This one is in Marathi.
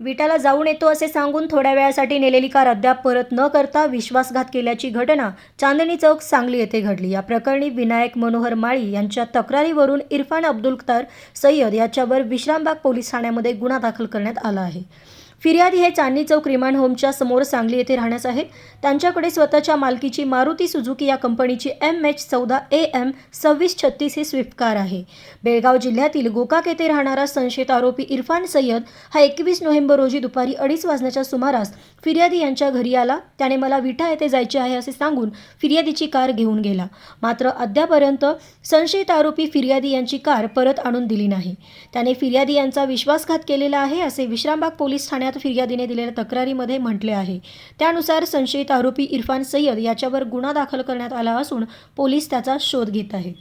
विटाला जाऊन येतो असे सांगून थोड्या वेळासाठी नेलेली कार अद्याप परत न करता विश्वासघात केल्याची घटना चांदणी चौक सांगली येथे घडली. या प्रकरणी विनायक मनोहर माळी यांच्या तक्रारीवरून इरफान अब्दुल सय्यद याच्यावर विश्रामबाग पोलीस ठाण्यामध्ये गुन्हा दाखल करण्यात आला आहे. फिर्यादी हे चांदणी चौक रिमांड होमच्या समोर सांगली येथे राहण्यास आहेत. त्यांच्याकडे स्वतःच्या मालकीची मारुती सुझुकी या कंपनीची एम एच चौदा ए एम सव्वीस छत्तीस ही स्विफ्ट कार आहे. बेळगाव जिल्ह्यातील गोकाक येथे राहणारा संशयित आरोपी इरफान सय्यद हा एकवीस नोव्हेंबर रोजी दुपारी अडीच वाजण्याच्या सुमारास फिर्यादी यांच्या घरी आला. त्याने मला विठा येथे जायचे आहे असे सांगून फिर्यादीची कार घेऊन गेला. मात्र अद्यापर्यंत संशयित आरोपी फिर्यादी यांची कार परत आणून दिली नाही. त्याने फिर्यादी यांचा विश्वासघात केलेला आहे असे विश्रामबाग पोलीस ठाण्यात ठाण्यात फिर्यादीने दिलेल्या तक्रारीमध्ये म्हटले आहे. त्यानुसार संशयित आरोपी इरफान सय्यद याच्यावर गुन्हा दाखल करण्यात आला असून पोलीस त्याचा शोध घेत आहेत